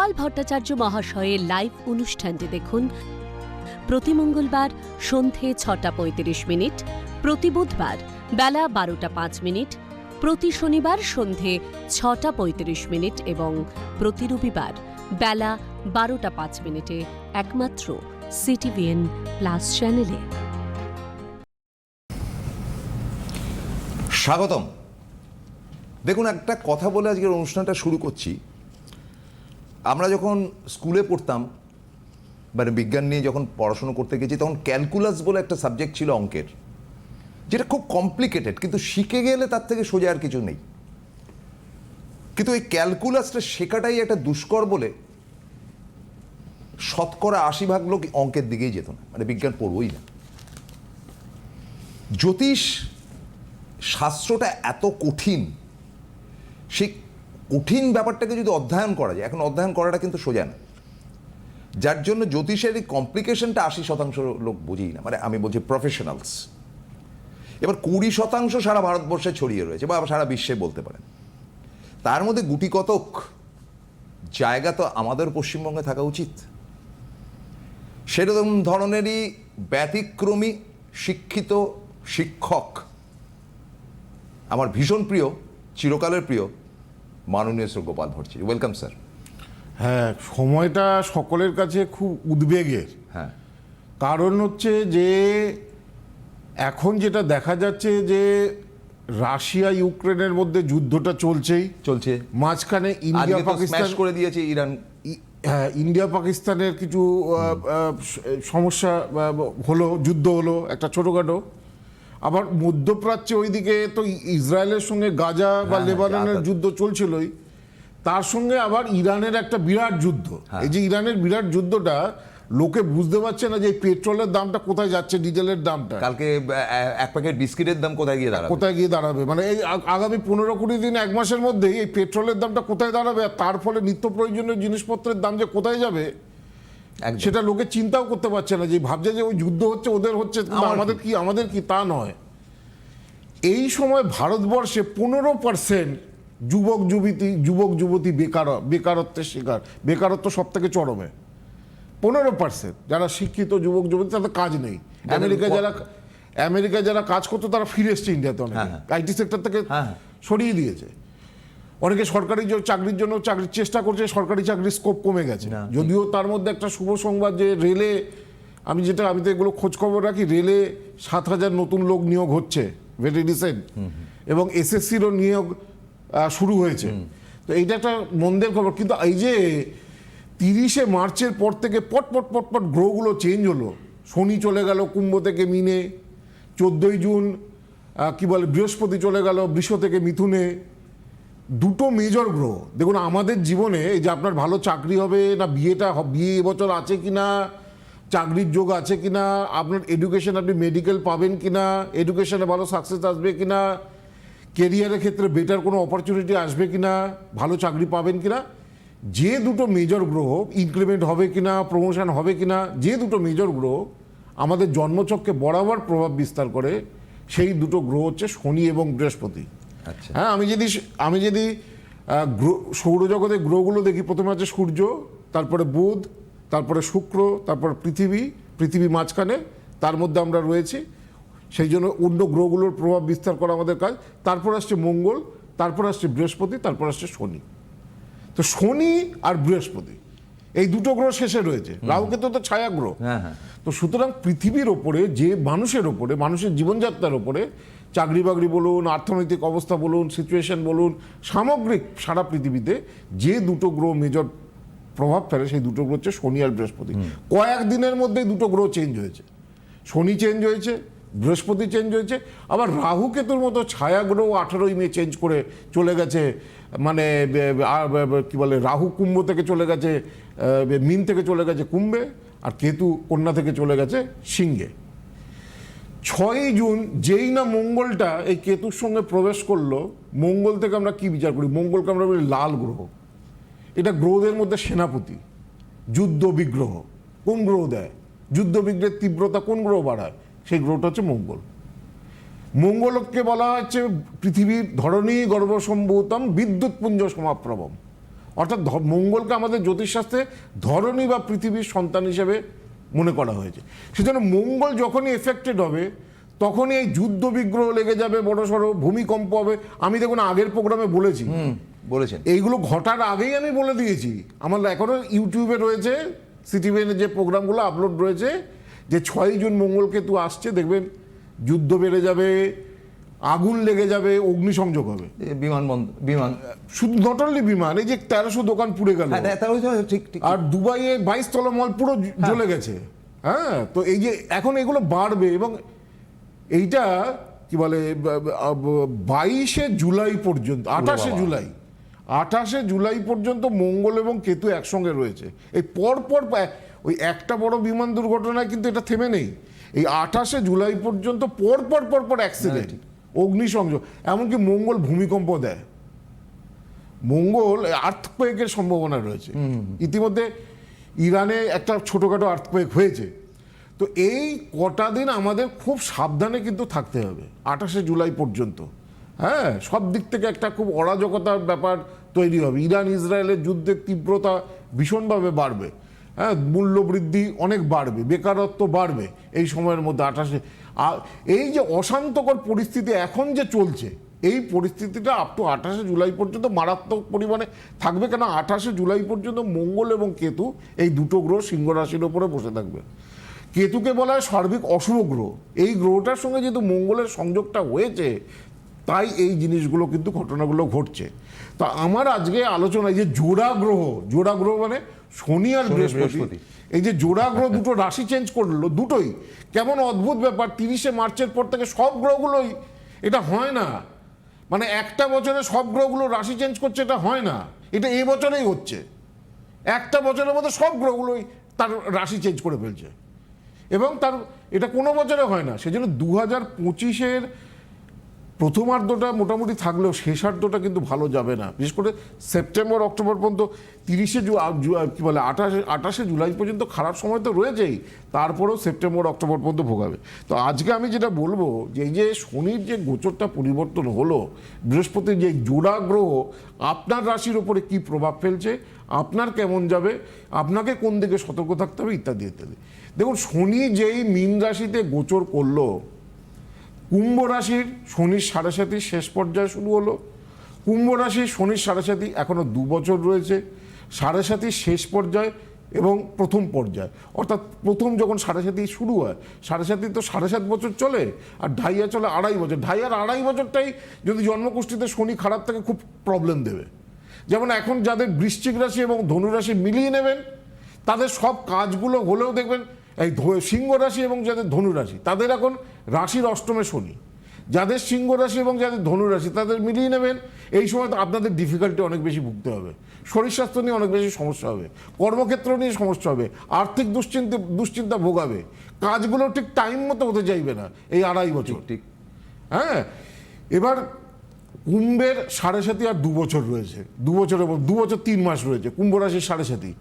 গোপাল ভট্টাচার্য মহাশয়ের লাইভ অনুষ্ঠানটি দেখুন। প্রতি মঙ্গলবার সন্ধে ছটা পঁয়ত্রিশ মিনিট, প্রতি বুধবার বেলা বারোটা পাঁচ মিনিট, প্রতি শনিবার সন্ধে ছটা পঁয়ত্রিশ মিনিট এবং প্রতি রবিবার বেলা বারোটা পাঁচ মিনিটে একমাত্র সিটিভিএন প্লাস চ্যানেলে স্বাগতম। দেখুন, একটা কথা বলে আজকের অনুষ্ঠানটা শুরু করছি। আমরা যখন স্কুলে পড়তাম মানে বিজ্ঞান নিয়ে যখন পড়াশুনো করতে গেছি, তখন ক্যালকুলাস বলে একটা সাবজেক্ট ছিল অঙ্কের, যেটা খুব কমপ্লিকেটেড, কিন্তু শিখে গেলে তার থেকে সোজা আর কিছু নেই। কিন্তু এই ক্যালকুলাসটা শেখাটাই একটা দুষ্কর বলে শতকরা আশি ভাগ লোক অঙ্কের দিকেই যেত না মানে বিজ্ঞান পড়বই না। জ্যোতিষ শাস্ত্রটা এত কঠিন সেই কঠিন ব্যাপারটাকে যদি অধ্যয়ন করা যায়, এখন অধ্যয়ন করাটা কিন্তু সোজা না। যার জন্য জ্যোতিষের এই কমপ্লিকেশনটা আশি শতাংশ লোক বুঝেই না। মানে আমি বলছি প্রফেশনালস এবার কুড়ি শতাংশ সারা ভারতবর্ষে ছড়িয়ে রয়েছে, বা সারা বিশ্বে বলতে পারেন। তার মধ্যে গুটি কতক জায়গা তো আমাদের পশ্চিমবঙ্গে থাকা উচিত। সেরকম ধরনেরই ব্যতিক্রমী শিক্ষিত শিক্ষক আমার ভীষণ প্রিয়, চিরকালের প্রিয় মাননীয় শ্রী গোপাল ভট্টাচার্য ওয়েলকাম স্যার হ্যাঁ সময়টা সকলের কাছে খুব উদ্বেগের। হ্যাঁ। কারণ হচ্ছে যে এখন যেটা দেখা যাচ্ছে যে রাশিয়া ইউক্রেনের মধ্যে যুদ্ধটা চলছেই। চলছে। মাঝখানে ইন্ডিয়া পাকিস্তান করে দিয়েছে ইরান। হ্যাঁ ইন্ডিয়া পাকিস্তানের কিছু সমস্যা হলো যুদ্ধ হলো একটা ছোটোখাটো। আবার মধ্যপ্রাচ্যে ওইদিকে তো ইসরায়েলের সঙ্গে গাজা বা হ্যাঁ, লেবাননের যুদ্ধ চলছিলই। তার সঙ্গে আবার ইরানের একটা বিরাট যুদ্ধ। হ্যাঁ। এই যে ইরানের বিরাট যুদ্ধটা লোকে বুঝতে পারছে না যে পেট্রোলের দামটা কোথায় যাচ্ছে ডিজেলের দামটা। কালকে এক প্যাকেট বিস্কিটের দাম কোথায় গিয়ে দাঁড়াবে? কোথায় গিয়ে দাঁড়াবে? মানে এই আগামী পনেরো কুড়ি দিন এক মাসের মধ্যেই এই পেট্রোলের দামটা কোথায় দাঁড়াবে? আর তার ফলে নিত্য প্রয়োজনীয় জিনিসপত্রের দাম যে কোথায় যাবে। সেটা লোকে চিন্তাও করতে পারছে না যে ভাবছে যে ওই যুদ্ধ হচ্ছে ওদের হচ্ছে আমাদের কি আমাদের কি তা নয়। এই সময় ভারতবর্ষে পনেরো পার্সেন্ট যুবক যুবতী যুবক যুবতী বেকার বেকারত্বের শিকার বেকারত্ব সব থেকে চরমে। পনেরো পার্সেন্ট যারা শিক্ষিত যুবক যুবতী তাদের কাজ নেই। আমেরিকায় যারা আমেরিকায় যারা কাজ করতো তারা ফিরে এসছে ইন্ডিয়াতে অনেক। হ্যাঁ, হ্যাঁ। আইটি সেক্টর থেকে হ্যাঁ। সরিয়ে দিয়েছে। অনেকে সরকারি চাকরির জন্য চাকরির চেষ্টা করছে সরকারি চাকরির স্কোপ কমে গেছে। যদিও তার মধ্যে একটা শুভ সংবাদ যে রেলে আমি যেটা আমি তো এগুলো খোঁজ খবর রাখি রেলে সাত হাজার নতুন লোক নিয়োগ হচ্ছে ভেরি রিসেন্ট এবং এসএসসিরও নিয়োগ শুরু হয়েছে। তো এইটা একটা মন্দের খবর। কিন্তু এই যে তিরিশে মার্চের পর থেকে পট পট পট পট গ্রহগুলো চেঞ্জ হলো। শনি চলে গেল কুম্ভ থেকে মিনে চোদ্দোই জুন কি বলে বৃহস্পতি চলে গেল বৃষ থেকে মিথুনে দুটো মেজর গ্রহ। দেখুন, আমাদের জীবনে এই যে আপনার ভালো চাকরি হবে না, বিয়েটা বিয়ে এবছর আছে কি না চাকরির যোগ আছে কি না আপনার এডুকেশন আপনি মেডিকেল পাবেন কি না এডুকেশনে ভালো সাকসেস আসবে কি না কেরিয়ারের ক্ষেত্রে বেটার কোনো অপরচুনিটি আসবে কি না ভালো চাকরি পাবেন কি না যে দুটো মেজর গ্রহ ইনক্রিমেন্ট হবে কি না প্রমোশন হবে কি না যে দুটো মেজর গ্রহ আমাদের জন্মচক্রে বরাবর প্রভাব বিস্তার করে, সেই দুটো গ্রহ হচ্ছে শনি এবং বৃহস্পতি। হ্যাঁ আমি যদি আমি যদি সৌরজগতের গ্রহগুলো দেখি প্রথমে আছে সূর্য তারপরে বুধ তারপরে শুক্র তারপরে পৃথিবী পৃথিবী মাঝখানে তার মধ্যে আমরা রয়েছি। সেই জন্য অন্য গ্রহগুলোর প্রভাব বিস্তার করা আমাদের কাজ। তারপর আসছে মঙ্গল তারপর আসছে বৃহস্পতি তারপর আসছে শনি। তো শনি আর বৃহস্পতি এই দুটো গ্রহ শেষে রয়েছে। রাহুকেতু তো ছায়া গ্রহ। হ্যাঁ হ্যাঁ। তো সুতরাং পৃথিবীর ওপরে যে মানুষের ওপরে মানুষের জীবনযাত্রার ওপরে চাকরি বাকরি বলুন অর্থনৈতিক অবস্থা বলুন সিচুয়েশন বলুন সামগ্রিক সারা পৃথিবীতে যে দুটো গ্রহ মেজর প্রভাব ফেলে সেই দুটো গ্রহ হচ্ছে শনি আর বৃহস্পতি। কয়েক দিনের মধ্যেই দুটো গ্রহ চেঞ্জ হয়েছে। শনি চেঞ্জ হয়েছে বৃহস্পতি চেঞ্জ হয়েছে আবার রাহু কেতুর মতো ছায়া গ্রহ আঠারোই মে চেঞ্জ করে চলে গেছে মানে কি বলে রাহু কুম্ভ থেকে চলে গেছে মিন থেকে চলে গেছে কুম্ভে আর কেতু কন্যা থেকে চলে গেছে সিংহে। ছয়ই জুন যেই না মঙ্গলটা এই কেতুর সঙ্গে প্রবেশ করল, মঙ্গল থেকে আমরা কি বিচার করি? মঙ্গলকে আমরা বলি লাল গ্রহ। এটা গ্রহদের মধ্যে সেনাপতি, যুদ্ধ বিগ্রহ। কোন গ্রহ দেয়? যুদ্ধ বিগ্রহের তীব্রতা কোন গ্রহ বাড়ায়? সেই গ্রহটা হচ্ছে মঙ্গল। মঙ্গলকে বলা হচ্ছে পৃথিবীর ধরণী গর্ভসম্ভূতম বিদ্যুৎপুঞ্জ সমাপ্রবম। অর্থাৎ মঙ্গলকে আমাদের জ্যোতিষশাস্ত্রে ধরণী বা পৃথিবীর সন্তান হিসেবে মনে করা হয়েছে। সেজন্য মঙ্গল যখনই এফেক্টেড হবে তখনই এই যুদ্ধ বিগ্রহ লেগে যাবে বড় সড়ো ভূমিকম্প হবে। আমি দেখুন আগের প্রোগ্রামে বলেছি। বলেছেন। এইগুলো ঘটার আগেই আমি বলে দিয়েছি। আমার এখনও ইউটিউবে রয়েছে সিটিভেনের যে প্রোগ্রামগুলো আপলোড রয়েছে যে ছয়ই জুন মঙ্গলকেতু আসছে দেখবেন যুদ্ধ বেড়ে যাবে আগুন লেগে যাবে অগ্নিসংযোগ হবে। বিমানবন্দর বিমান শুধু নট অনলি বিমান এই যে তেরোশো দোকান পুড়ে গেল। হ্যাঁ ঠিক ঠিক। আর দুবাইয়ে বাইশ তলা মল পুরো জ- জ্বলে গেছে। হ্যাঁ তো এই যে এখন এগুলো বাড়বে এবং এইটা কি বলে বাইশে জুলাই পর্যন্ত আঠাশে জুলাই আঠাশে জুলাই পর্যন্ত মঙ্গল এবং কেতু একসঙ্গে রয়েছে। এই পরপর পর ওই একটা বড় বিমান দুর্ঘটনায় কিন্তু এটা থেমে নেই। এই আঠাশে জুলাই পর্যন্ত পর পর পর পর অ্যাক্সিডেন্ট অগ্নিসংযোগ এমনকি মঙ্গল ভূমিকম্প দেয়। মঙ্গল আর্থকোয়েকের সম্ভাবনা রয়েছে। ইতিমধ্যে ইরানে একটা ছোটোখাটো আর্থকোয়েক হয়েছে। তো এই কটা দিন আমাদের খুব সাবধানে কিন্তু থাকতে হবে আঠাশে জুলাই পর্যন্ত। হ্যাঁ সব দিক থেকে একটা খুব অরাজকতার ব্যাপার তৈরি হবে। ইরান ইসরায়েলের যুদ্ধের তীব্রতা ভীষণভাবে বাড়বে। হ্যাঁ মূল্য বৃদ্ধি অনেক বাড়বে বেকারত্ব বাড়বে এই সময়ের মধ্যে আঠাশে আর এই যে অশান্তকর পরিস্থিতি এখন যে চলছে এই পরিস্থিতিটা আপ টু আঠাশে জুলাই পর্যন্ত মারাত্মক পরিমাণে থাকবে কেন? আঠাশে জুলাই পর্যন্ত মঙ্গল এবং কেতু এই দুটো গ্রহ সিংহ রাশির ওপরে বসে থাকবে। কেতুকে বলা হয় সার্বিক অশুভ গ্রহ। এই গ্রহটার সঙ্গে যেহেতু মঙ্গলের সংযোগটা হয়েছে তাই এই জিনিসগুলো কিন্তু ঘটনাগুলো ঘটছে। তা আমার আজকে আলোচনায় যে জোড়া গ্রহ জোড়া গ্রহ মানে শনি আর বৃহস্পতি। এই যে জোড়া গ্রহ দুটো রাশি চেঞ্জ করল, দুটোই। কেমন অদ্ভুত ব্যাপার, তিরিশে মার্চের পর থেকে সব গ্রহগুলোই এটা হয় না। মানে একটা বছরে সব গ্রহগুলো রাশি চেঞ্জ করছে, এটা হয় না। এটা এই বছরেই হচ্ছে। একটা বছরের মধ্যে সব গ্রহগুলোই তার রাশি চেঞ্জ করে ফেলছে। এবং তার, এটা কোনো বছরে হয় না। সেজন্য দু হাজার পঁচিশের প্রথমার্ধটা মোটামুটি থাকলেও শেষার্ধটা কিন্তু ভালো যাবে না। বিশেষ করে সেপ্টেম্বর, অক্টোবর পর্যন্ত তিরিশে কি বলে, আঠাশে আঠাশে জুলাই পর্যন্ত খারাপ সময় তো রয়েছেই, তারপরেও সেপ্টেম্বর, অক্টোবর পর্যন্ত ভোগাবে। তো আজকে আমি যেটা বলব যে এই যে শনির যে গোচরটা পরিবর্তন হলো, বৃহস্পতির যে জোড়া গ্রহ, আপনার রাশির ওপরে কি প্রভাব ফেলছে, আপনার কেমন যাবে, আপনাকে কোন দিকে সতর্ক থাকতে হবে ইত্যাদি ইত্যাদি। দেখুন, শনি যেই মীন রাশিতে গোচর করল কুম্ভ রাশির শনির সাড়ে সাতির শেষ পর্যায়ে শুরু হলো। কুম্ভ রাশির শনির সাড়ে সাতি এখনও দু বছর রয়েছে। সাড়ে সাতির শেষ পর্যায়ে এবং প্রথম পর্যায়। অর্থাৎ প্রথম যখন সাড়ে সাতি শুরু হয় সাড়ে সাতি তো সাড়ে সাত বছর চলে আর ঢাইয়া চলে আড়াই বছর। ঢাইয়ার আড়াই বছরটাই যদি জন্মকুষ্ঠিতে শনি খারাপ থাকে খুব প্রবলেম দেবে। যেমন এখন যাদের বৃশ্চিক রাশি এবং ধনু রাশি মিলিয়ে নেবেন, তাদের সব কাজগুলো হলেও দেখবেন এই সিংহ রাশি এবং যাদের ধনু রাশি তাদের এখন রাশির অষ্টমে শনি। যাদের সিংহ রাশি এবং যাদের ধনু রাশি তাদের মিলিয়ে নেবেন। এই সময় তো আপনাদের ডিফিকাল্টি অনেক বেশি ভুগতে হবে। শরীর স্বাস্থ্য নিয়ে অনেক বেশি সমস্যা হবে। কর্মক্ষেত্র নিয়ে সমস্যা হবে। আর্থিক দুশ্চিন্তা দুশ্চিন্তা ভোগাবে। কাজগুলো ঠিক টাইম মতো হতে চাইবে না এই আড়াই বছর। ঠিক হ্যাঁ? এবার কুম্ভের সাড়ে সাতি আর দু বছর রয়েছে। দু বছরের দু বছর তিন মাস রয়েছে কুম্ভ রাশির সাড়ে সাতি।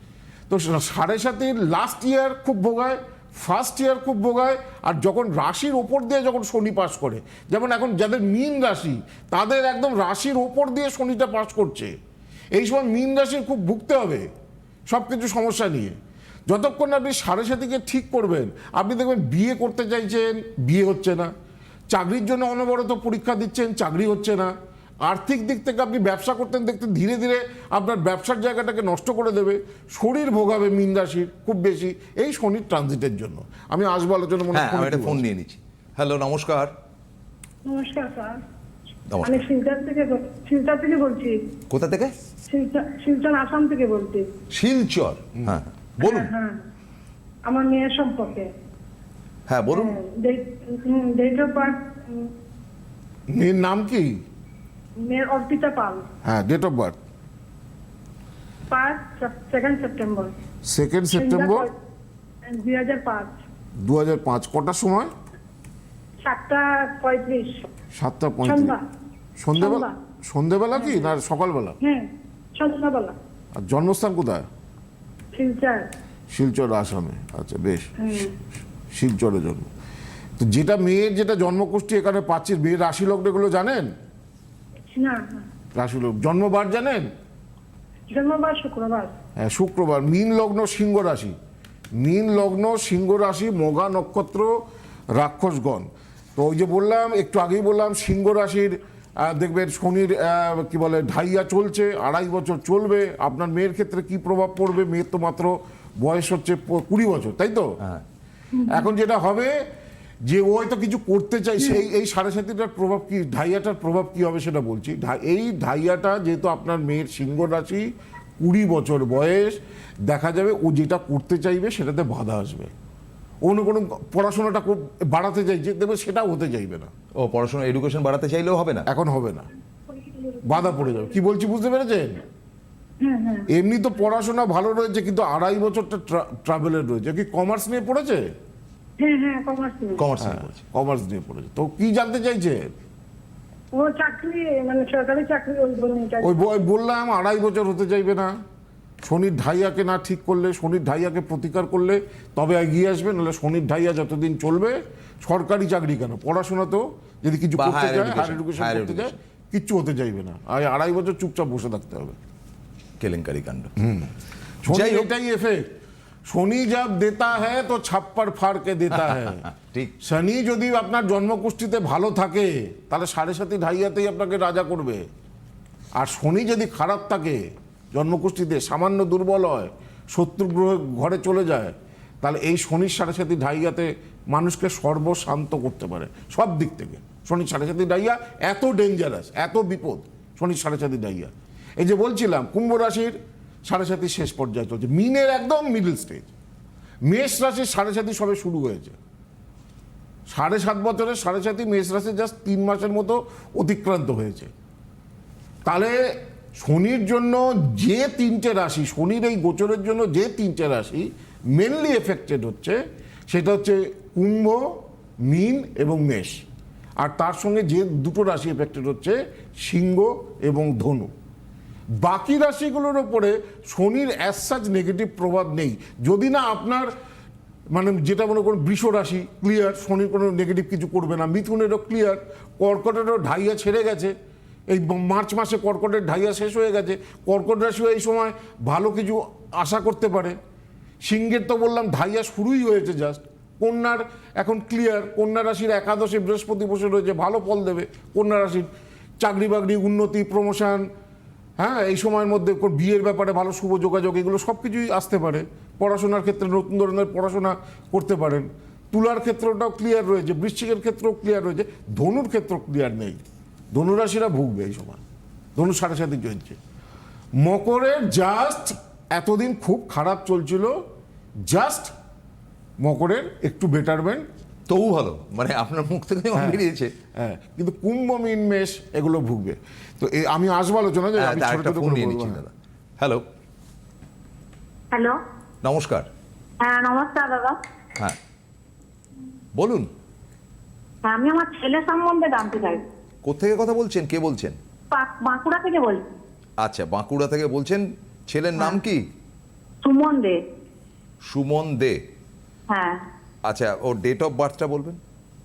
তো সাড়ে সাতির লাস্ট ইয়ার খুব ভোগায় ফার্স্ট ইয়ার খুব ভোগায়, আর যখন রাশির ওপর দিয়ে যখন শনি পাস করে, যেমন এখন যাদের মীন রাশি, তাদের একদম রাশির ওপর দিয়ে শনিটা পাস করছে। এই সময় মীন রাশির খুব ভুগতে হবে সব কিছু সমস্যা নিয়ে। যতক্ষণ আপনি সাড়ে সাতিকে ঠিক করবেন, আপনি দেখবেন বিয়ে করতে চাইছেন, বিয়ে হচ্ছে না। চাকরির জন্য অনবরত পরীক্ষা দিচ্ছেন, চাকরি হচ্ছে না। আর্থিক দিক থেকে আপনি ব্যবসা করতেন দেখতে ধীরে ধীরে আপনার ব্যবসার জায়গাটাকে নষ্ট করে দেবে শরীর ভোগাবে মিন রাশির খুব বেশি এই শনির ট্রানজিটের জন্য। আমি আসব আলোচনা মনে হয় হ্যাঁ ফোনে একটা ফোন নিয়ে নিচ্ছি। হ্যালো নমস্কার। নমস্কার স্যার। আমি শিলচর থেকে শিলচর থেকে বলছি। কোথা থেকে? শিলচর আসাম থেকে বলছি। শিলচর? হ্যাঁ বলুন। হ্যাঁ আমার মেয়ের সম্পর্কে। হ্যাঁ বলুন। ডেট অফ বার্থ মেয়ের নাম কি? মেয়ের অর্পিতা পাল হ্যাঁ ডেট অফ বার্থ পাঁচ সেকেন্ড সেপ্টেম্বর সেকেন্ড সেপ্টেম্বর দুই হাজার পাঁচ দু হাজার পাঁচ কটার সময় সাতটা পঁয়ত্রিশ সাতটা পঁয়ত্রিশ সন্ধ্যা সন্ধেবেলা সন্ধেবেলা কি না সকালবেলা হ্যাঁ সন্ধ্যাবেলা আর জন্মস্থান কোথায়? শিলচর শিলচর আসামে। আচ্ছা বেশ। শিলচরে জন্ম। তো যেটা মেয়ের যেটা জন্মকুষ্ঠী এখানে পাচ্ছি মেয়ের রাশি লগ্নগুলো জানেন? না। রাশি লগ্ন জন্মবার জানেন? জন্মবার শুক্রবার। হ্যাঁ শুক্রবার মীন লগ্ন সিংহ রাশি। মীন লগ্ন সিংহ রাশি মগা নক্ষত্র রাক্ষসগণ। তো ওই যে বললাম একটু আগেই বললাম সিংহ রাশির আহ, দেখবেন শনির আহ, কি বলে ঢাইয়া চলছে আড়াই বছর চলবে। আপনার মেয়ের ক্ষেত্রে কি প্রভাব পড়বে? মেয়ের তো মাত্র বয়স হচ্ছে কুড়ি বছর তাই তো? হ্যাঁ। এখন যেটা হবে যে ও হয়তো কিছু করতে চাইছে এই এই সাড়ে সাতিটার প্রভাব কি ঢাইয়াটার প্রভাব কি হবে সেটা বলছি। এই ঢাইয়াটা যেহেতু আপনার মেয়ের সিংহ রাশি কুড়ি বছর বয়স দেখা যাবে ও যেটা করতে চাইবে সেটাতে বাধা আসবে। অন্য কোনো পড়াশোনাটা খুব বাড়াতে চাইছে দেখবে সেটাও হতে চাইবে না। ও পড়াশোনা এডুকেশন বাড়াতে চাইলেও হবে না? এখন হবে না। বাধা পড়ে যাবে। কি বলছি বুঝতে পেরেছেন? এমনি তো পড়াশোনা ভালো রয়েছে কিন্তু আড়াই বছরটা ট্রাভেলের রয়েছে। কি কমার্স নিয়ে পড়েছে? হ্যাঁ হ্যাঁ কমার্স নিয়ে। কমার্স নিয়ে পড়ছে কমার্স নিয়ে পড়েছে। তো কি জানতে চাইছে? ও চাকরি মানে সরকারি চাকরি ওই ওই বললাম আড়াই বছর হতে চাইবে না। শনির ঢাইয়াকে না ঠিক করলে শনির ঢাইয়াকে প্রতিকার করলে তবে এগিয়ে আসবে নাহলে শনির ঢাইয়া যতদিন চলবে সরকারি চাকরি কেন? পড়াশোনা তো যদি কিছু করতে চায় হায়ার এডুকেশন করতে চায় কিচ্ছু হতে চাইবে না। আর আড়াই বছর চুপচাপ বসে থাকতে হবে। কেলেঙ্কারি কাণ্ড। শনি হোক। এটাই এফেক্ট শনি জব দেতা হ্যায় তো ছাপ্পার ফাড় কে দেতা হ্যায় ঠিক। শনি যদি আপনার জন্মকুষ্ঠিতে ভালো থাকে তাহলে সাড়ে সাতি ঢাইয়াতেই আপনাকে রাজা করবে। আর শনি যদি খারাপ থাকে জন্মকুষ্ঠিতে সামান্য দুর্বল হয় শত্রু গ্রহ ঘরে চলে যায় তাহলে এই শনির সাড়ে সাতি ঢাইয়াতে মানুষকে সর্বশান্ত করতে পারে সব দিক থেকে। শনির সাড়ে সাতি ডাইয়া এত ডেঞ্জারাস এত বিপদ শনির সাড়ে সাতি ডাইয়া এই যে বলছিলাম কুম্ভ রাশির সাড়ে সাতি শেষ পর্যায়ে চলছে। মিনের একদম মিডল স্টেজ মেষ রাশির সাড়ে সাতি সবে শুরু হয়েছে। সাড়ে সাত বছরের সাড়ে সাতই মেষ রাশি জাস্ট তিন মাসের মতো অতিক্রান্ত হয়েছে। তাহলে শনির জন্য যে তিনটে রাশি, শনির এই গোচরের জন্য যে তিনটে রাশি মেনলি এফেক্টেড হচ্ছে, সেটা হচ্ছে কুম্ভ, মিন এবং মেষ। আর তার সঙ্গে যে দুটো রাশি এফেক্টেড হচ্ছে, সিংহ এবং ধনু। বাকি রাশিগুলোর ওপরে শনির অ্যাসাজ নেগেটিভ প্রভাব নেই। যদি না আপনার মানে যেটা মনে করুন বৃষ রাশি ক্লিয়ার শনির কোনো নেগেটিভ কিছু করবে না। মিথুনেরও ক্লিয়ার কর্কটেরও ঢাইয়া ছেড়ে গেছে। এই মার্চ মাসে কর্কটের ঢাইয়া শেষ হয়ে গেছে। কর্কট রাশিও এই সময় ভালো কিছু আশা করতে পারে। সিংহের তো বললাম ঢাইয়া শুরুই হয়েছে জাস্ট কন্যার এখন ক্লিয়ার কন্যা রাশির একাদশে বৃহস্পতি বসে রয়েছে, ভালো ফল দেবে কন্যা রাশির। চাকরি বাকরি উন্নতি প্রমোশন হ্যাঁ এই সময়ের মধ্যে বিয়ের ব্যাপারে ভালো শুভ যোগাযোগ, এগুলো সব কিছুই আসতে পারে। পড়াশোনার ক্ষেত্রে নতুন ধরনের পড়াশোনা করতে পারেন। তুলার ক্ষেত্রটাও ক্লিয়ার রয়েছে, বৃশ্চিকের ক্ষেত্রেও ক্লিয়ার রয়েছে, ধনুর ক্ষেত্র ক্লিয়ার নেই। ধনুরাশিরা ভুগবে এই সময়। ধনু সাড়ে সাথে চলছে। মকরের জাস্ট এতদিন খুব খারাপ চলছিল জাস্ট মকরের একটু বেটারমেন্ট তবু ভালো মানে আপনার মুখ থেকে যখন বেরিয়েছে। হ্যাঁ। কিন্তু কুম্ভ মিন মেষ এগুলো ভুগবে। তো আমি আসব আলোচনা যে হ্যাঁ, আমি ছোট ছোট করে নিয়ে বলব, নিচ্ছি হ্যাঁ। দাদা। হ্যালো হ্যালো নমস্কার। হ্যাঁ নমস্কার দাদা। হ্যাঁ। বলুন। হ্যাঁ, আমি আমার ছেলে সম্বন্ধে জানতে চাই। কোথেকে কথা বলছেন? কে বলছেন? বাঁকুড়া থেকে বলছি। আচ্ছা বাঁকুড়া থেকে বলছেন। ছেলের নাম কি? সুমন দে। সুমন দে। হ্যাঁ। আচ্ছা ওর ডেট অফ বার্থটা বলবেন?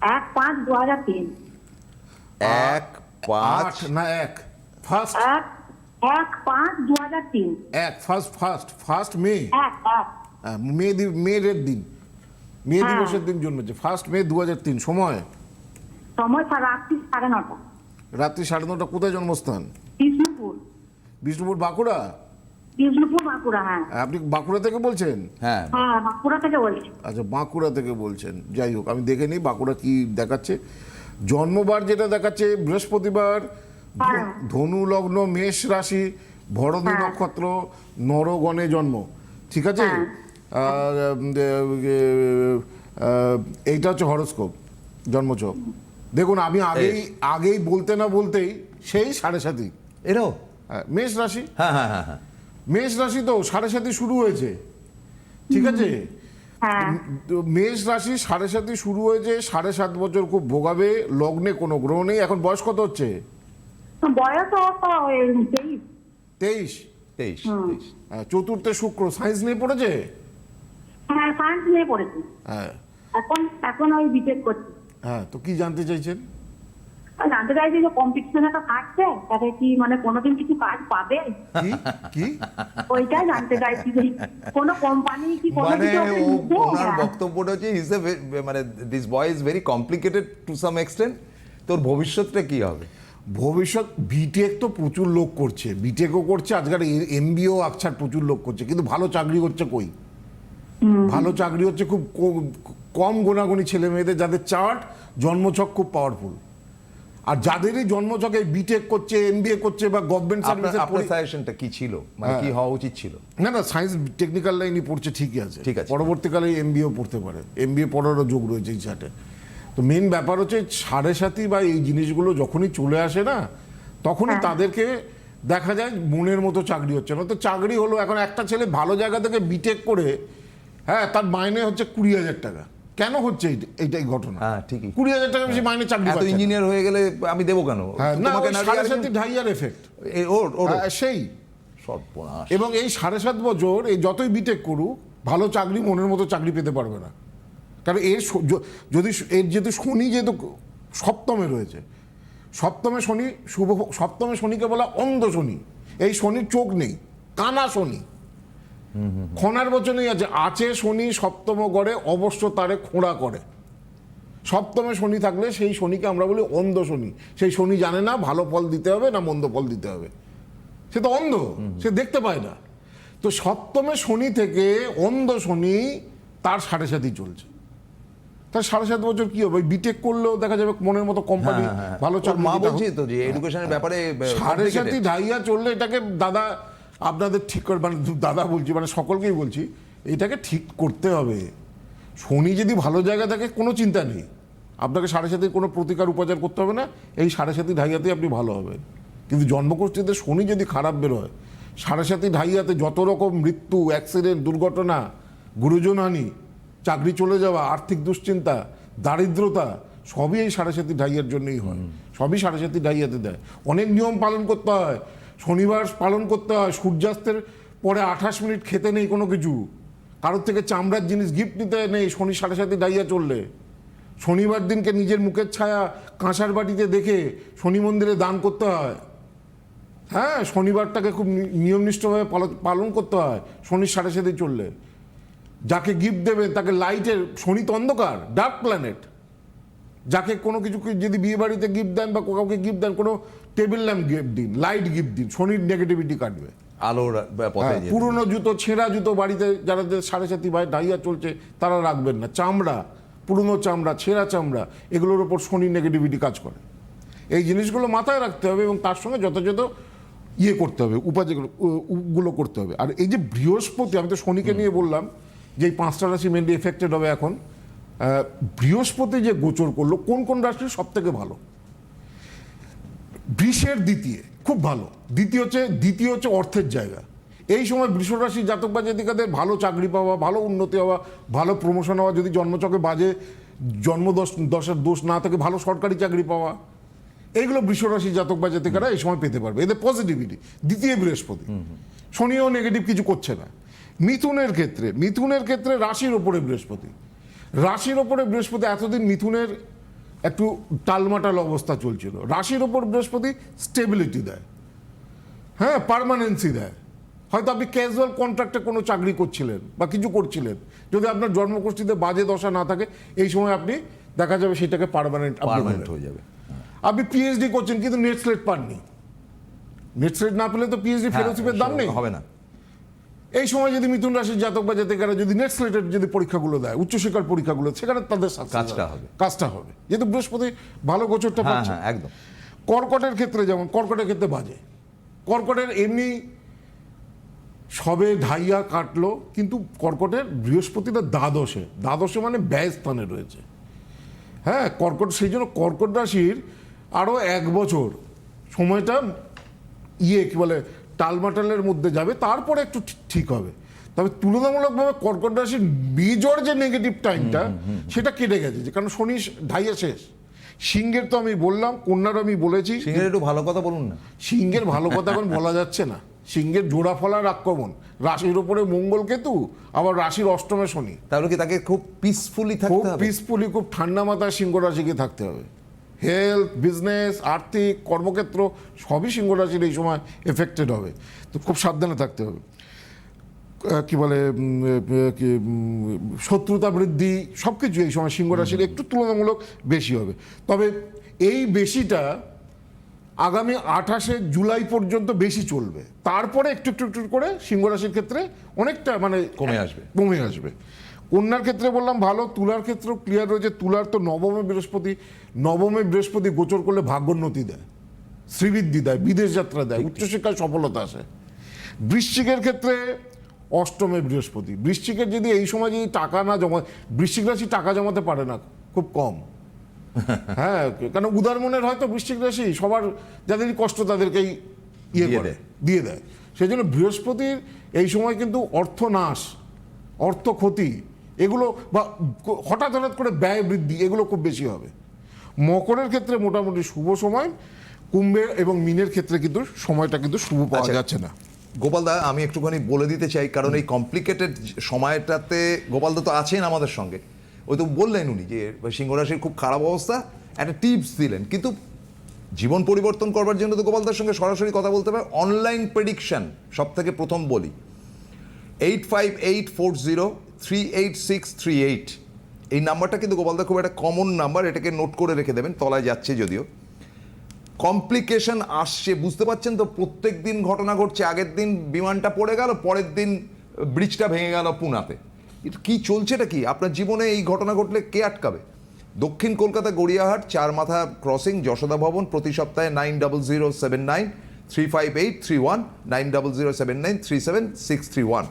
এক পাঁচ দু হাজার তিন। এক পাঁচ আট না এক। ফার্স্ট এক এক পাঁচ দু হাজার তিন। এক ফার্স্ট ফার্স্ট ফার্স্ট মে এক এক। হ্যাঁ, মে দি- মেয়ের দিন। মে হ্যাঁ। দিবসের দিন জন্মেছে। ফার্স্ট মে দু হাজার তিন সময়? সময় সা- রাত্রি সাড়ে নটা। রাত্রি সাড়ে নটা কোথায় জন্মস্থান? বিষ্ণুপুর। বিষ্ণুপুর বাঁকুড়া? বিষ্ণুপুর বাঁকুড়া হ্যাঁ। আপনি বাঁকুড়া থেকে বলছেন? হ্যাঁ। হ্যাঁ বাঁকুড়া থেকে বলছি। আচ্ছা বাঁকুড়া থেকে বলছেন। যাই হোক আমি দেখে নিই বাঁকুড়া কি দেখাচ্ছে। জন্মবার যেটা দেখাচ্ছে বৃহস্পতিবার হ্যাঁ। ধনু লগ্ন মেষ রাশি ভরদী। নক্ষত্র নরগণে জন্ম। ঠিক আছে? এইটা হচ্ছে হরস্কোপ জন্মচক। দেখুন আমি আগেই আগেই বলতে না বলতেই সেই সাড়ে সাতি এরাও? হ্যাঁ, মেষ রাশি। হ্যাঁ হ্যাঁ হ্যাঁ হ্যাঁ। মেষ রাশি তো সাড়ে সাতি শুরু হয়েছে। ঠিক আছে? হ্যাঁ। মেষ রাশি সাড়ে সাতই শুরু হয়েছে সাড়ে সাত বছর খুব ভোগাবে লগ্নে কোনো গ্রহ নেই। এখন বয়স কত হচ্ছে? বয়স তেইশ। তেইশ? চতুর্থে শুক্র সায়েন্স নিয়ে পড়েছে? হ্যাঁ সায়েন্স নিয়ে পড়েছি। হ্যাঁ। এখন এখন ওই বিটেক করছি। হ্যাঁ তো কি জানতে চাইছেন? জানতে চাইছি যে কম্পিটিশন একটা কি মানে কোনোদিন কিছু কাজ পাবে কি? কি? ওইটাই জানতে চাইছি যে কোনো কোম্পানি কি কোনো মানে কিছু? ওনার। বক্তব্যটা হচ্ছে ইজ মানে this boy is very complicated to some extent তোর ভবিষ্যৎটা কি হবে? ভবিষ্যৎ বিটেক তো প্রচুর লোক করছে। বিটেকও করছে আজকাল এম এমবিও আকছার প্রচুর লোক করছে। কিন্তু ভালো চাকরি হচ্ছে কই? ভালো চাকরি হচ্ছে খুব কম- কম গোনাগুনি ছেলে মেয়েদের যাদের চার্ট জন্মছক খুব পাওয়ারফুল আর যাদেরই জন্মছকে বিটেক করছে এমবিএ করছে বা গভর্নমেন্ট সার্ভিসে আপনার সাজেশনটা কি ছিল? মানে কি হওয়া উচিত ছিল? না না সায়েন্স টেকনিক্যাল লাইনই পড়ছে ঠিকই আছে। ঠিক আছে। পরবর্তীকালে এমবিএ পড়তে পারে। এমবিএ পড়ারও যোগ রয়েছে এই চার্টে তো মেন ব্যাপার হচ্ছে সাড়ে সাথী বা এই জিনিসগুলো যখনই চলে আসে না তখনই তাদেরকে দেখা যায় মনের মতো চাকরি হচ্ছে না। তো চাকরি হলো এখন একটা ছেলে ভালো জায়গা থেকে বিটেক করে হ্যাঁ তার মাইনে হচ্ছে কুড়ি হাজার টাকা। কেন হচ্ছে এইটা- এইটাই ঘটনা? হ্যাঁ, ঠিকই। কুড়ি হাজার টাকা বেশি মাইনে চাকরি এত ইঞ্জিনিয়ার হয়ে গেলে আমি দেবো কেন? হ্যাঁ তোমাকে সাড়ে ঢাইয়ার এফেক্ট ওর ওর। সেই। সর্বনাশ এবং এই সাড়ে সাত বছর এই যতই বিটেক করুক ভালো চাকরি মনের মতো চাকরি পেতে পারবে না। কারণ এর যদি এর যেহেতু শনি যেহেতু সপ্তমে রয়েছে সপ্তমে শনি শুভ সপ্তমে শনিকে বলা অন্ধ শনি। এই শনির চোখ নেই কানা শনি। খনার বচনেই আছে আছে শনি সপ্তম গড়ে অবশ্য তারে খোঁড়া করে। সপ্তমে শনি থাকলে সেই শনিকে আমরা বলি অন্ধ শনি। সেই শনি জানে না ভালো ফল দিতে হবে না মন্দ ফল দিতে হবে। সে তো অন্ধ সে দেখতে পায় না। তো সপ্তমে শনি থেকে অন্ধ শনি তার সাড়ে সাথী চলছে। তার সাড়ে সাত বছর কি হবে? বিটেক করলেও দেখা যাবে মনের মতো কোম্পানি হ্যাঁ, হ্যাঁ, ভালো ওর চাকরি মা বলছে। তো যে এডুকেশনের ব্যাপারে সাড়ে সাথী ঢাইয়া চললে এটাকে দাদা আপনাদের ঠিক করে মানে দাদা বলছি মানে সকলকেই বলছি, এটাকে ঠিক করতে হবে। শনি যদি ভালো জায়গা থাকে, কোনো চিন্তা নেই। আপনাকে সাড়ে সাথে কোনো প্রতিকার উপচার করতে হবে না, এই সাড়ে সাথী ঢাইয়াতেই আপনি ভালো হবেন। কিন্তু জন্মগোষ্ঠীতে শনি যদি খারাপ বেরোয়, সাড়ে সাথী ঢাইয়াতে যত রকম মৃত্যু, অ্যাক্সিডেন্ট, দুর্ঘটনা গুরুজনহানি চাকরি চলে যাওয়া, আর্থিক দুশ্চিন্তা, দারিদ্রতা, সবই এই সাড়ে সাথী ঢাইয়ার জন্যই হয়। সবই সাড়ে সাথী ঢাইয়াতে দেয়। অনেক নিয়ম পালন করতে হয়। শনিবার পালন করতে হয়, সূর্যাস্তের পরে আঠাশ মিনিট খেতে নেই কোনো কিছু। কারোর থেকে চামড়ার জিনিস গিফট নিতে নেই, শনি সাড়ে সাথে ডাইয়া চললে। শনিবার দিনকে নিজের মুখের ছায়া কাঁসার বাটিতে দেখে শনি মন্দিরে দান করতে হয়। হ্যাঁ শনিবারটাকে খুব নিয়মনিষ্ঠভাবে পাল- পালন করতে হয় শনির সাড়ে সাথে চললে। যাকে গিফট দেবেন তাকে লাইটের শনি তো অন্ধকার ডার্ক প্ল্যানেট যাকে কোনো কিছু যদি বিয়ে বাড়িতে গিফট দেন বা কাউকে গিফট দেন কোনো টেবিল ল্যাম্প গিফট দিন লাইট গিফট দিন শনির নেগেটিভিটি কাটবে। আলোর হ্যাঁ, পুরনো জুতো ছেঁড়া জুতো বাড়িতে যারা সাড়ে সাথী ভাই ডাইয়া চলছে তারা রাখবেন না। চামড়া পুরনো চামড়া ছেঁড়া চামড়া এগুলোর ওপর শনি নেগেটিভিটি কাজ করে। এই জিনিসগুলো মাথায় রাখতে হবে এবং তার সঙ্গে যথাযথ ইয়ে করতে হবে উপাজগুলো গুলো করতে হবে। আর এই যে বৃহস্পতি আমি তো শনিকে নিয়ে বললাম যে এই পাঁচটা রাশি মেনলি এফেক্টেড হবে এখন। বৃহস্পতি যে গোচর করল কোন কোন রাশি সব থেকে ভালো? বৃষের দ্বিতীয় খুব ভালো। দ্বিতীয় হচ্ছে দ্বিতীয় হচ্ছে অর্থের জায়গা। এই সময় বৃষ রাশি জাতক বা জাতিকাদের ভালো চাকরি পাওয়া ভালো উন্নতি হওয়া ভালো প্রমোশন হওয়া যদি জন্মচকে বাজে জন্মদশ দশের দোষ না থাকে ভালো সরকারি চাকরি পাওয়া এইগুলো বৃষ রাশি জাতক বা জাতিকারা এই সময় পেতে পারবে। এদের পজিটিভিটি দ্বিতীয় বৃহস্পতি। শনিও নেগেটিভ কিছু করছে না। মিথুনের ক্ষেত্রে মিথুনের ক্ষেত্রে রাশির ওপরে বৃহস্পতি। রাশির ওপরে বৃহস্পতি এতদিন মিথুনের একটু টালমাটাল অবস্থা চলছিল। রাশির ওপর বৃহস্পতি স্টেবিলিটি দেয়। হ্যাঁ পারমানেন্সি দেয়। হয়তো আপনি ক্যাজুয়াল কন্ট্রাক্টে কোনো চাকরি করছিলেন বা কিছু করছিলেন। যদি আপনার জন্মগোষ্ঠীতে বাজে দশা না থাকে এই সময় আপনি দেখা যাবে সেটাকে পারমানেন্ট পার্মানেন্ট হয়ে যাবে। আপনি পিএইচডি করছেন কিন্তু নেট স্লেট পাননি। নেট স্লেট না পেলে তো পিএইচডি হ্যাঁ, ফেলোশিপের দাম নেই। হবে না। এই সময় যদি মিথুন রাশির জাতক বা জাতিকারা যদি নেট স্লেটের যদি পরীক্ষাগুলো দেয় উচ্চশিক্ষার পরীক্ষাগুলো সেখানে তাদের কাজটা হবে। কাজটা হবে। যেহেতু বৃহস্পতি ভালো গোচরটা হ্যাঁ পাচ্ছে। হ্যাঁ একদম। কর্কটের ক্ষেত্রে যেমন কর্কটের ক্ষেত্রে বাজে। কর্কটের এমনি সবে ঢাইয়া কাটলো কিন্তু কর্কটের বৃহস্পতিটা দ্বাদশে। দ্বাদশে মানে ব্যয় স্থানে রয়েছে। হ্যাঁ কর্কট সেই জন্য কর্কট রাশির আরও এক বছর সময়টা ইয়ে কি বলে টালমাটালের মধ্যে যাবে তারপরে একটু ঠিক হবে। তবে তুলনামূলকভাবে কর্কট রাশির বিজোর যে নেগেটিভ টাইমটা সেটা কেটে গেছে। যে কারণ শনি ঢাইয়া শেষ। সিংহের তো আমি বললাম কন্যার আমি বলেছি সিংহের একটু ভালো কথা বলুন না। সিংহের ভালো কথা এখন বলা যাচ্ছে না। সিংহের জোড়া ফলার আক্রমণ। রাশির উপরে মঙ্গল কেতু আবার রাশির অষ্টমে শনি। তাহলে কি তাকে খুব পিসফুলি থাকতে হবে? পিসফুলি খুব ঠান্ডা মাথায় সিংহ রাশিকে থাকতে হবে। হেলথ বিজনেস আর্থিক কর্মক্ষেত্র সবই সিংহ রাশির এই সময় এফেক্টেড হবে। তো খুব সাবধানে থাকতে হবে। কি বলে কি, শত্রুতা বৃদ্ধি সব কিছু এই সময় সিংহ রাশির একটু তুলনামূলক বেশি হবে। তবে এই বেশিটা আগামী আঠাশে জুলাই পর্যন্ত বেশি চলবে। তারপরে একটু একটু একটু করে সিংহ রাশির ক্ষেত্রে অনেকটা মানে কমে আসবে। কমে আসবে। কন্যার ক্ষেত্রে বললাম ভালো তুলার ক্ষেত্রেও ক্লিয়ার রয়েছে তুলার তো নবমে বৃহস্পতি নবমে বৃহস্পতি গোচর করলে ভাগ্যোন্নতি দেয় শ্রীবৃদ্ধি দেয় বিদেশ যাত্রা দেয় উচ্চশিক্ষায় সফলতা আসে। বৃশ্চিকের ক্ষেত্রে অষ্টমে বৃহস্পতি বৃশ্চিকের যদি এই সময় যদি টাকা না জমা বৃশ্চিক রাশি টাকা জমাতে পারে না খুব কম। হ্যাঁ কারণ উদার মনের হয়তো বৃশ্চিক রাশি সবার যাদেরই কষ্ট তাদেরকেই ইয়ে করে দিয়ে। দেয় সেই জন্য বৃহস্পতির এই সময় কিন্তু অর্থ নাশ অর্থ ক্ষতি এগুলো বা হঠাৎ হঠাৎ করে ব্যয় বৃদ্ধি এগুলো খুব বেশি হবে। মকরের ক্ষেত্রে মোটামুটি শুভ সময় কুম্ভের এবং মিনের ক্ষেত্রে কিন্তু সময়টা কিন্তু শুভ পাওয়া আচ্ছা। যাচ্ছে না। গোপালদা আমি একটুখানি বলে দিতে চাই কারণ এই কমপ্লিকেটেড সময়টাতে গোপালদা তো আছেন আমাদের সঙ্গে। ওই তো বললেন উনি যে সিংহরাশির খুব খারাপ অবস্থা একটা টিপস দিলেন। কিন্তু জীবন পরিবর্তন করবার জন্য তো গোপালদার সঙ্গে সরাসরি কথা বলতে হবে। অনলাইন প্রেডিকশন সব থেকে প্রথম বলি। Eight five eight four zero three eight six three eight এই নাম্বারটা কিন্তু গোপালদা খুব একটা কমন নাম্বার, এটাকে নোট করে রেখে দেবেন, তলায় যাচ্ছে যদিও। কমপ্লিকেশন আসছে, বুঝতে পারছেন তো? প্রত্যেক দিন ঘটনা ঘটছে, আগের দিন বিমানটা পড়ে গেল, পরের দিন ব্রিজটা ভেঙে গেল পুনাতে। কি চলছেটা কি? আপনার জীবনে এই ঘটনা ঘটলে কে আটকাবে? দক্ষিণ কলকাতা গড়িয়াহাট, চার মাথা ক্রসিং যশোদা ভবন, প্রতি সপ্তাহে nine double zero seven nine three five eight three one nine double zero seven nine three seven six three one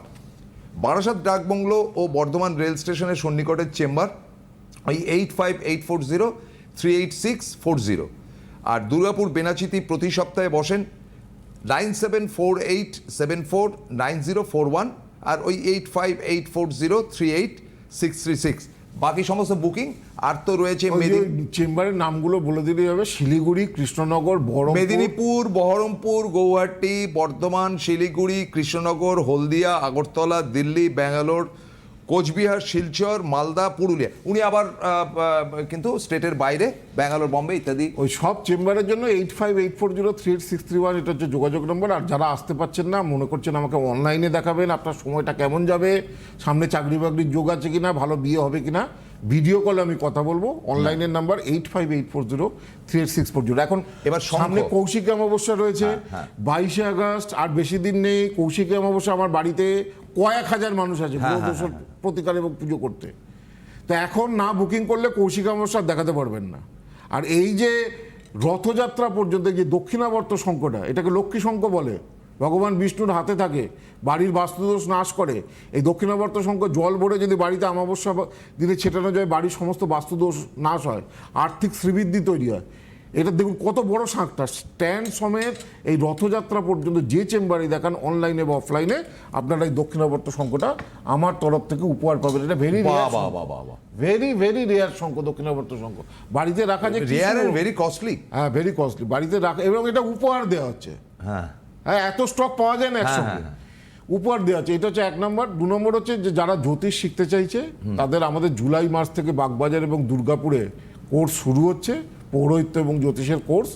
Barasat Dakbungalow ও বর্ধমান রেল স্টেশনের সন্নিকটের চেম্বার, ওই eight five eight four zero three eight six four zero আর দুর্গাপুর বেনাচিতি প্রতি সপ্তাহে বসেন nine seven four eight seven four nine zero four one আর ওই eight five eight four zero three eight six three six বাকি সমস্ত booking আর তো রয়েছে চেম্বারের নামগুলো বলে দিলেই হবে শিলিগুড়ি কৃষ্ণনগর মেদিনীপুর বহরমপুর গৌহাটি বর্ধমান শিলিগুড়ি কৃষ্ণনগর হলদিয়া আগরতলা দিল্লি ব্যাঙ্গালোর কোচবিহার শিলচর মালদা পুরুলিয়া। উনি আবার কিন্তু স্টেটের বাইরে ব্যাঙ্গালোর বম্বে ইত্যাদি। ওই সব চেম্বারের জন্য eight five eight four zero three eight six three one এটা হচ্ছে যোগাযোগ নম্বর। আর যারা আসতে পারছেন না মনে করছেন আমাকে অনলাইনে দেখাবেন আপনার সময়টা কেমন যাবে সামনে চাকরি বাকরির যোগ আছে কিনা ভালো বিয়ে হবে কিনা ভিডিও কলে আমি কথা বলব। অনলাইনের number eight five eight four zero three eight six four zero এখন এবার সামনে কৌশিক অমাবস্যা রয়েছে। হ্যাঁ। বাইশে আগস্ট আর বেশি দিন নেই কৌশিক অমাবস্যা। আমার বাড়িতে কয়েক হাজার মানুষ আছে হ্যাঁ, প্রতিকার এবং পুজো করতে। তো এখন না বুকিং করলে কৌশিক অমাবস্যা দেখাতে পারবেন না। আর এই যে রথযাত্রা পর্যন্ত যে দক্ষিণাবর্ত শঙ্কটা এটাকে লক্ষ্মী শঙ্খ বলে। ভগবান বিষ্ণুর হাতে থাকে বাড়ির বাস্তুদোষ নাশ করে। এই দক্ষিণাবর্ত শঙ্খ জল ভরে যদি বাড়িতে অমাবস্যা বা- দিনে ছেটানো যায় বাড়ির সমস্ত বাস্তুদোষ নাশ হয় আর্থিক শ্রীবৃদ্ধি তৈরি হয়। এটা দেখুন কত বড় শাঁখটা স্ট্যান্ড সমেত এই রথযাত্রা পর্যন্ত যে চেম্বারে দেখান অনলাইনে বা অফলাইনে আপনারা এই দক্ষিণাবর্ত শঙ্খটা আমার তরফ থেকে উপহার পাবেন। এটা ভেরি ভেরি ভেরি রেয়ার শঙ্খ। দক্ষিণাবর্ত শঙ্খ। বাড়িতে রাখা যে রেয়ার ভেরি কস্টলি হ্যাঁ ভেরি কস্টলি বাড়িতে রাখা এবং এটা উপহার দেওয়া হচ্ছে। হ্যাঁ। হ্যাঁ এত স্টক পাওয়া যায় না একসঙ্গে। হ্যাঁ, উপহার দেওয়া হচ্ছে এটা হচ্ছে এক নম্বর। দু নম্বর হচ্ছে যে যারা জ্যোতিষ শিখতে চাইছে তাদের আমাদের জুলাই মাস থেকে বাগবাজার এবং দুর্গাপুরে কোর্স শুরু হচ্ছে পৌরোহিত্য এবং জ্যোতিষের কোর্স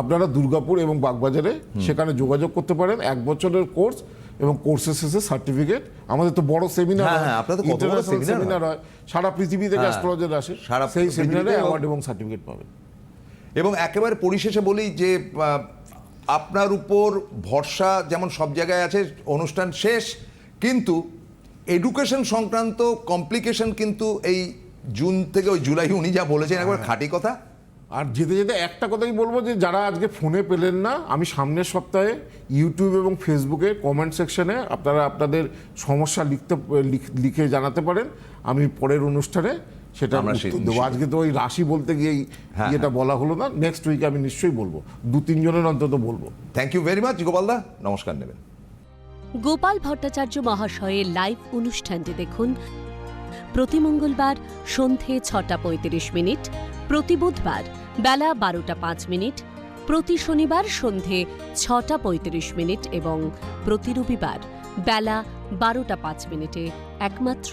আপনারা দুর্গাপুর এবং বাগবাজারে সেখানে যোগাযোগ করতে পারেন। এক বছরের কোর্স এবং কোর্সের শেষে সার্টিফিকেট আমাদের তো বড় সেমিনার হ্যাঁ, হয়। হ্যাঁ, ইন্টারন্যাশনাল সেমিনার হয়। সারা পৃথিবী থেকে হ্যাঁ, অ্যাস্ট্রোলজার আসে সেই সেমিনারে অ্যাওয়ার্ড এবং সার্টিফিকেট পাবেন। এবং একেবারে পরিশেষে বলি যে আপনার উপর ভরসা যেমন সব জায়গায় আছে অনুষ্ঠান শেষ কিন্তু এডুকেশন সংক্রান্ত কমপ্লিকেশন কিন্তু এই জুন থেকে ওই জুলাই উনি যা বলেছেন একবার খাঁটি কথা। আর যেতে যেতে একটা কথাই বলব যে যারা আজকে ফোনে পেলেন না আমি সামনের সপ্তাহে ইউটিউব এবং ফেসবুকে কমেন্ট সেকশনে আপনারা আপনাদের সমস্যা লিখতে লিখে জানাতে পারেন। আমি পরের অনুষ্ঠানে সেটা আমরা দেবো। আজকে তো ওই রাশি বলতে গিয়েই হ্যাঁ, ইয়েটা বলা হলো না নেক্সট উইকে আমি নিশ্চয়ই বলব। দু তিনজনের অন্তত বলব। থ্যাংক ইউ ভেরি মাচ গোপালদা নমস্কার নেবেন। গোপাল ভট্টাচার্য মহাশয়ের লাইভ অনুষ্ঠানটি দেখুন প্রতি মঙ্গলবার সন্ধে ছটা পঁয়ত্রিশ মিনিট প্রতি বুধবার বেলা বারোটা পাঁচ মিনিট প্রতি শনিবার সন্ধে ছটা পঁয়ত্রিশ মিনিট এবং প্রতি রবিবার বেলা বারোটা পাঁচ মিনিটে একমাত্র